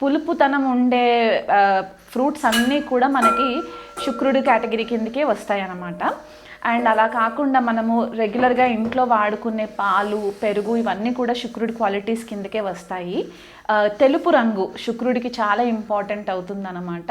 పులుపుతనం ఉండే ఫ్రూట్స్ అన్నీ కూడా మనకి శుక్రుడి కేటగిరీ కిందకే వస్తాయి అన్నమాట అండ్ అలా కాకుండా మనము రెగ్యులర్గా ఇంట్లో వాడుకునే పాలు పెరుగు ఇవన్నీ కూడా శుక్రుడి క్వాలిటీస్ కిందకే వస్తాయి. తెలుపు రంగు శుక్రుడికి చాలా ఇంపార్టెంట్ అవుతుందన్నమాట.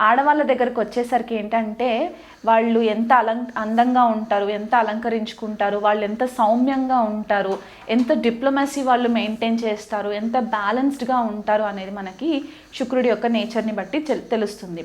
ఆడవాళ్ళ దగ్గరకు వచ్చేసరికి ఏంటంటే వాళ్ళు ఎంత అలం అందంగా ఉంటారు ఎంత అలంకరించుకుంటారు వాళ్ళు ఎంత సౌమ్యంగా ఉంటారు ఎంత డిప్లొమసీ వాళ్ళు మెయింటైన్ చేస్తారు ఎంత బ్యాలెన్స్డ్గా ఉంటారు అనేది మనకి శుక్రుడి యొక్క నేచర్ని బట్టి తెల్- తెలుస్తుంది.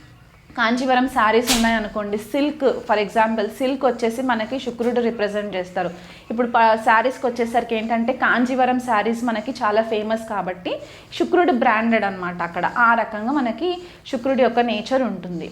కాంచీవరం శారీస్ ఉన్నాయనుకోండి సిల్క్ ఫర్ ఎగ్జాంపుల్ సిల్క్ వచ్చేసి మనకి శుక్రుడు రిప్రజెంట్ చేస్తారు. ఇప్పుడు శారీస్కి వచ్చేసరికి ఏంటంటే కాంజీవరం శారీస్ మనకి చాలా ఫేమస్ కాబట్టి శుక్రుడు బ్రాండెడ్ అనమాట అక్కడ. ఆ రకంగా మనకి శుక్రుడి యొక్క నేచర్ ఉంటుంది.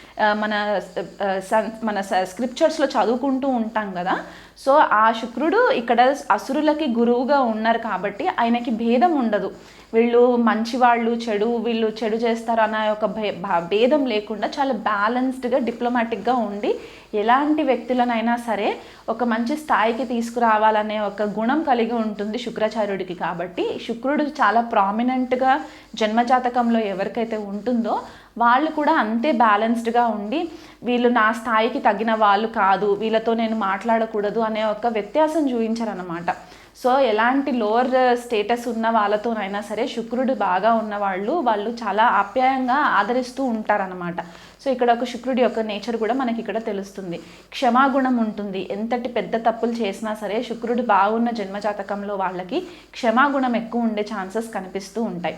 మన సన్- మన స్క్రిప్చర్స్లో చదువుకుంటూ ఉంటాం కదా. సో ఆ శుక్రుడు ఇక్కడ అసురులకి గురువుగా ఉన్నారు కాబట్టి ఆయనకి భేదం ఉండదు. వీళ్ళు మంచివాళ్ళు చెడు వీళ్ళు చెడు చేస్తారు అన్న ఒక భే- భేదం లేకుండా చాలా బ్యాలెన్స్డ్గా డిప్లొమాటిక్గా ఉండి ఎలాంటి వ్యక్తులనైనా సరే ఒక మంచి స్థాయికి తీసుకురావాలనే ఒక గుణం కలిగి ఉంటుంది శుక్రాచార్యుడికి కాబట్టి. శుక్రుడు చాలా ప్రామినెంట్గా జన్మజాతకంలో ఎవరికైతే ఉంటుందో వాళ్ళు కూడా అంతే బ్యాలెన్స్డ్గా ఉండి వీళ్ళు నా స్థాయికి తగిన వాళ్ళు కాదు వీళ్ళతో నేను మాట్లాడకూడదు అనే ఒక వ్యత్యాసం చూపించారనమాట సో ఎలాంటి లోవర్ స్టేటస్ ఉన్న వాళ్ళతోనైనా సరే శుక్రుడు బాగా ఉన్న వాళ్ళు వాళ్ళు చాలా ఆప్యాయంగా ఆదరిస్తూ ఉంటారనమాట సో ఇక్కడ ఒక శుక్రుడి యొక్క నేచర్ కూడా మనకి ఇక్కడ తెలుస్తుంది. క్షమాగుణం ఉంటుంది. ఎంతటి పెద్ద తప్పులు చేసినా సరే శుక్రుడు బాగున్న జన్మజాతకంలో వాళ్ళకి క్షమాగుణం ఎక్కువ ఉండే ఛాన్సెస్ కనిపిస్తూ ఉంటాయి.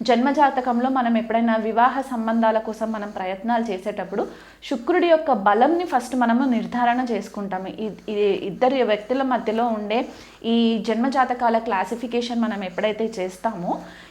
జన్మజాతకంలో మనం ఎప్పుడైనా వివాహ సంబంధాల కోసం మనం ప్రయత్నాలు చేసేటప్పుడు శుక్రుడి యొక్క బలంని ఫస్ట్ మనము నిర్ధారణ చేసుకుంటాము. ఇది ఇద్దరు వ్యక్తుల మధ్యలో ఉండే ఈ జన్మజాతకాల క్లాసిఫికేషన్ మనం ఎప్పుడైతే చేస్తామో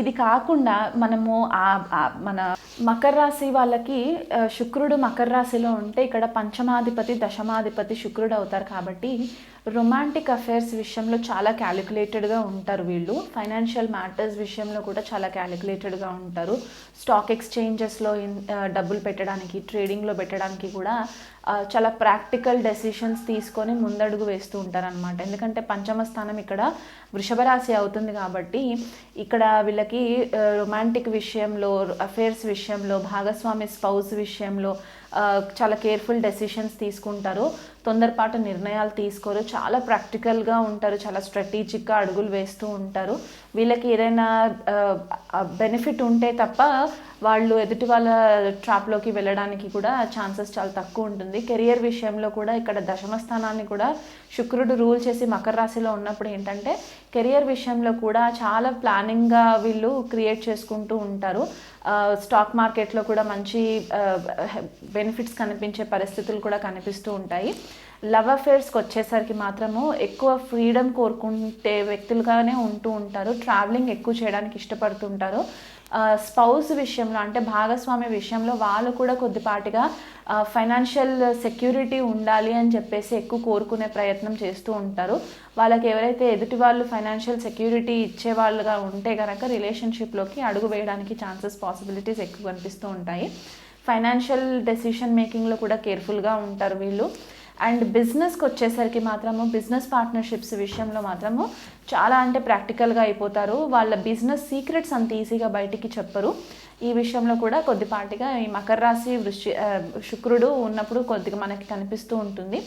ఇది కాకుండా మనము ఆ ఆ మన మకర రాశి వాళ్ళకి శుక్రుడు మకర రాశిలో ఉంటే ఇక్కడ పంచమాధిపతి దశమాధిపతి శుక్రుడు అవుతారు కాబట్టి రొమాంటిక్ అఫైర్స్ విషయంలో చాలా క్యాలిక్యులేటెడ్గా ఉంటారు వీళ్ళు. ఫైనాన్షియల్ మ్యాటర్స్ విషయంలో కూడా చాలా క్యాలిక్యులేటెడ్గా ఉంటారు. స్టాక్ ఎక్స్చేంజెస్లో ఇన్- డబ్బులు పెట్టడానికి ట్రేడింగ్లో పెట్టడానికి కూడా చాలా ప్రాక్టికల్ డెసిషన్స్ తీసుకొని ముందడుగు వేస్తూ ఉంటారనమాట ఎందుకంటే పంచమ స్థానం ఇక్కడ వృషభరాశి అవుతుంది కాబట్టి ఇక్కడ వీళ్ళకి రొమాంటిక్ విషయంలో అఫేర్స్ విషయంలో భాగస్వామి స్పౌస్ విషయంలో చాలా కేర్ఫుల్ డెసిషన్స్ తీసుకుంటారు. తొందరపాటు నిర్ణయాలు తీసుకోరు. చాలా ప్రాక్టికల్గా ఉంటారు. చాలా స్ట్రాటజిక్గా అడుగులు వేస్తూ ఉంటారు. వీళ్ళకి ఏదైనా బెనిఫిట్ ఉంటే తప్ప వాళ్ళు ఎదుటి వాళ్ళ ట్రాప్లోకి వెళ్ళడానికి కూడా ఛాన్సెస్ చాలా తక్కువ ఉంటుంది. కెరియర్ విషయంలో కూడా ఇక్కడ దశమ స్థానాన్ని కూడా శుక్రుడు రూల్ చేసి మకర రాశిలో ఉన్నప్పుడు ఏంటంటే కెరియర్ విషయంలో కూడా చాలా ప్లానింగ్గా వీళ్ళు క్రియేట్ చేసుకుంటూ ఉంటారు. స్టాక్ మార్కెట్లో కూడా మంచి బెనిఫిట్స్ కనిపించే పరిస్థితులు కూడా కనిపిస్తూ ఉంటాయి. లవ్ అఫేర్స్కి వచ్చేసరికి మాత్రము ఎక్కువ ఫ్రీడమ్ కోరుకుంటే వ్యక్తులుగానే ఉంటూ ఉంటారు. ట్రావెలింగ్ ఎక్కువ చేయడానికి ఇష్టపడుతుంటారు స్పౌస్ విషయంలో అంటే భాగస్వామి విషయంలో వాళ్ళు కూడా కొద్దిపాటిగా ఫైనాన్షియల్ సెక్యూరిటీ ఉండాలి అని చెప్పేసి ఎక్కువ కోరుకునే ప్రయత్నం చేస్తూ ఉంటారు. వాళ్ళకి ఎవరైతే ఎదుటి వాళ్ళు ఫైనాన్షియల్ సెక్యూరిటీ ఇచ్చే వాళ్ళుగా ఉంటే కనుక రిలేషన్షిప్లోకి అడుగు వేయడానికి ఛాన్సెస్ పాసిబిలిటీస్ ఎక్కువ కనిపిస్తూ ఉంటాయి. ఫైనాన్షియల్ డెసిషన్ మేకింగ్లో కూడా కేర్ఫుల్గా ఉంటారు వీళ్ళు. అండ్ బిజినెస్కి వచ్చేసరికి మాత్రము బిజినెస్ పార్ట్నర్షిప్స్ విషయంలో మాత్రము చాలా అంటే ప్రాక్టికల్గా అయిపోతారు. వాళ్ళ బిజినెస్ సీక్రెట్స్ అంత ఈజీగా బయటికి చెప్పరు. ఈ విషయంలో కూడా కొద్దిపాటిగా ఈ మకర రాశి వృష్టి శుక్రుడు ఉన్నప్పుడు కొద్దిగా మనకి కనిపిస్తూ ఉంటుంది.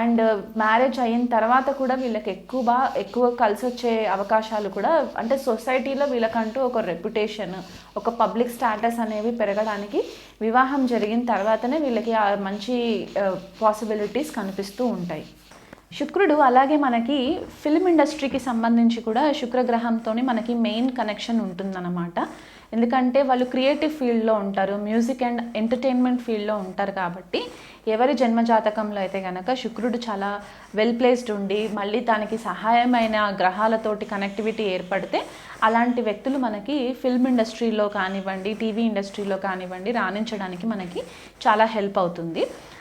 అండ్ మ్యారేజ్ అయిన తర్వాత కూడా వీళ్ళకి ఎక్కువ బాగా ఎక్కువ కలిసి వచ్చే అవకాశాలు కూడా అంటే సొసైటీలో వీళ్ళకంటూ ఒక రెప్యుటేషన్ ఒక పబ్లిక్ స్టాటస్ అనేవి పెరగడానికి వివాహం జరిగిన తర్వాతనే వీళ్ళకి ఆ మంచి పాసిబిలిటీస్ కనిపిస్తూ ఉంటాయి. శుక్రుడు అలాగే మనకి ఫిల్మ్ ఇండస్ట్రీకి సంబంధించి కూడా శుక్రగ్రహంతో మనకి మెయిన్ కనెక్షన్ ఉంటుందన్నమాట. ఎందుకంటే వాళ్ళు క్రియేటివ్ ఫీల్డ్లో ఉంటారు మ్యూజిక్ అండ్ ఎంటర్టైన్మెంట్ ఫీల్డ్లో ఉంటారు కాబట్టి ఎవరి జన్మ జాతకంలో అయితే కనుక శుక్రుడు చాలా వెల్ ప్లేస్డ్ ఉండి మళ్ళీ దానికి సహాయమైన గ్రహాలతోటి కనెక్టివిటీ ఏర్పడితే అలాంటి వ్యక్తులు మనకి ఫిల్మ్ ఇండస్ట్రీలో కానివ్వండి టీవీ ఇండస్ట్రీలో కానివ్వండి రాణించడానికి మనకి చాలా హెల్ప్ అవుతుంది.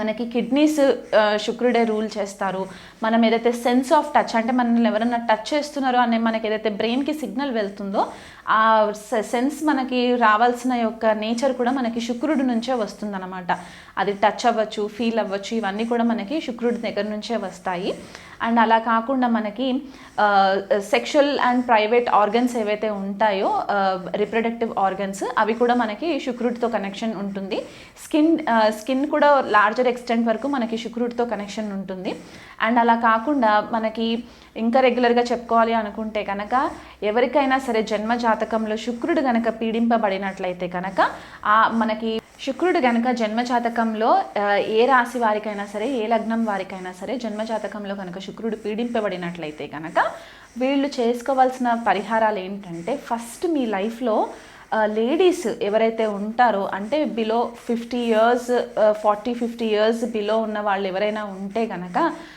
మనకి కిడ్నీస్ శుక్రుడే రూల్ చేస్తారు. మనం ఏదైతే సెన్స్ ఆఫ్ టచ్ అంటే మనల్ని ఎవరైనా టచ్ చేస్తున్నారో అనే మనకి ఏదైతే బ్రెయిన్కి సిగ్నల్ వెళ్తుందో ఆ సెన్స్ మనకి రావాల్సిన యొక్క నేచర్ కూడా మనకి శుక్రుడి నుంచే వస్తుందన్నమాట. అది టచ్ అవ్వచ్చు ఫీల్ అవ్వచ్చు ఇవన్నీ కూడా మనకి శుక్రుడి దగ్గర నుంచే వస్తాయి. అండ్ అలా కాకుండా మనకి సెక్షువల్ అండ్ ప్రైవేట్ ఆర్గన్స్ ఏవైతే ఉంటాయో రిప్రొడక్టివ్ ఆర్గన్స్ అవి కూడా మనకి శుక్రుడితో కనెక్షన్ ఉంటుంది. స్కిన్ స్కిన్ కూడా లార్జర్ ఎక్స్టెంట్ వరకు మనకి శుక్రుడితో కనెక్షన్ ఉంటుంది. అండ్ అలా కాకుండా మనకి ఇంకా రెగ్యులర్గా చెప్పుకోవాలి అనుకుంటే కనుక ఎవరికైనా సరే జన్మ జాతకంలో శుక్రుడు గనక పీడింపబడినట్లయితే కనుక ఆ మనకి శుక్రుడు గనక జన్మ జాతకంలో ఏ రాశి వారికైనా సరే ఏ లగ్నం వారికైనా సరే జన్మ జాతకంలో కనుక శుక్రుడు పీడింపబడినట్లయితే కనుక వీళ్ళు చేసుకోవాల్సిన పరిహారాలు ఏంటంటే ఫస్ట్ మీ లైఫ్లో లేడీస్ ఎవరైతే ఉంటారో అంటే below fifty years forty fifty years below ఉన్న వాళ్ళు ఎవరైనా ఉంటే కనుక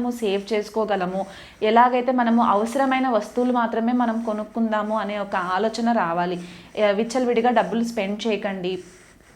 మనము సేవ్ చేసుకోగలము? ఎలాగైతే మనము అవసరమైన వస్తువులు మాత్రమే మనం కొనుక్కుందాము అనే ఒక ఆలోచన రావాలి. విచ్చలవిడిగా డబ్బులు స్పెండ్ చేయకండి.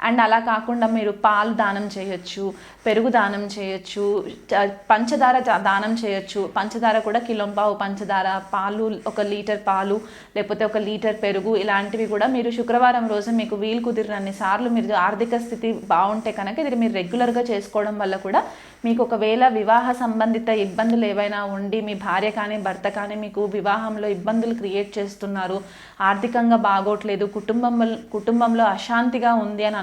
అండ్ అలా కాకుండా మీరు పాలు దానం చేయొచ్చు పెరుగు దానం చేయొచ్చు పంచదార దానం చేయొచ్చు. పంచదార కూడా కిలోంపావు పంచదార పాలు ఒక లీటర్ పాలు లేకపోతే ఒక లీటర్ పెరుగు ఇలాంటివి కూడా మీరు శుక్రవారం రోజు మీకు వీలు కుదిరినన్ని సార్లు మీరు ఆర్థిక స్థితి బాగుంటే కనుక ఇది మీరు రెగ్యులర్గా చేసుకోవడం వల్ల కూడా మీకు ఒకవేళ వివాహ సంబంధిత ఇబ్బందులు ఏవైనా ఉండి మీ భార్య కానీ భర్త కానీ మీకు వివాహంలో ఇబ్బందులు క్రియేట్ చేస్తున్నారు ఆర్థికంగా బాగోట్లేదు కుటుంబం కుటుంబంలో అశాంతిగా ఉంది అని